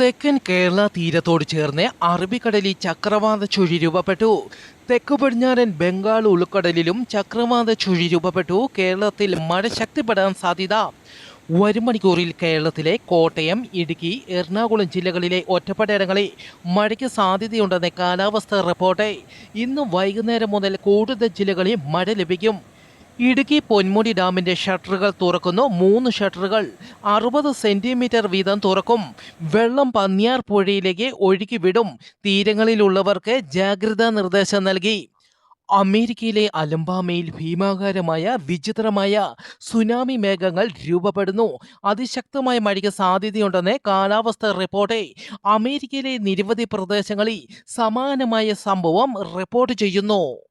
തെക്കൻ കേരള തീരത്തോട് ചേർന്ന് അറബിക്കടലിൽ ചക്രവാത ചുഴി രൂപപ്പെട്ടു. തെക്കു പടിഞ്ഞാറൻ ബംഗാൾ ഉൾക്കടലിലും ചക്രവാത ചുഴി രൂപപ്പെട്ടു. കേരളത്തിൽ മഴ ശക്തിപ്പെടാൻ സാധ്യത. വരും മണിക്കൂറിൽ കേരളത്തിലെ കോട്ടയം ഇടുക്കി എറണാകുളം ജില്ലകളിലെ ഒറ്റപ്പെട്ടയിടങ്ങളിൽ മഴയ്ക്ക് സാധ്യതയുണ്ടെന്ന് കാലാവസ്ഥാ റിപ്പോർട്ട്. ഇന്ന് വൈകുന്നേരം മുതൽ കൂടുതൽ ജില്ലകളിൽ മഴ ലഭിക്കും. ഇടുക്കി പൊന്മുടി ഡാമിന്റെ ഷട്ടറുകൾ തുറക്കുന്നു. മൂന്ന് ഷട്ടറുകൾ അറുപത് സെന്റിമീറ്റർ വീതം തുറക്കും. വെള്ളം പന്നിയാർ പുഴയിലേക്ക് ഒഴുക്കി വിടും. തീരങ്ങളിലുള്ളവർക്ക് ജാഗ്രതാ നിർദ്ദേശം നൽകി. അമേരിക്കയിലെ അലംബാമയിൽ ഭീമാകാരമായ വിചിത്രമായ സുനാമി മേഘങ്ങൾ രൂപപ്പെടുന്നു. അതിശക്തമായ മഴയ്ക്ക് സാധ്യതയുണ്ടെന്ന് കാലാവസ്ഥ റിപ്പോർട്ട്. അമേരിക്കയിലെ നിരവധി പ്രദേശങ്ങളിൽ സമാനമായ സംഭവം റിപ്പോർട്ട് ചെയ്യുന്നു.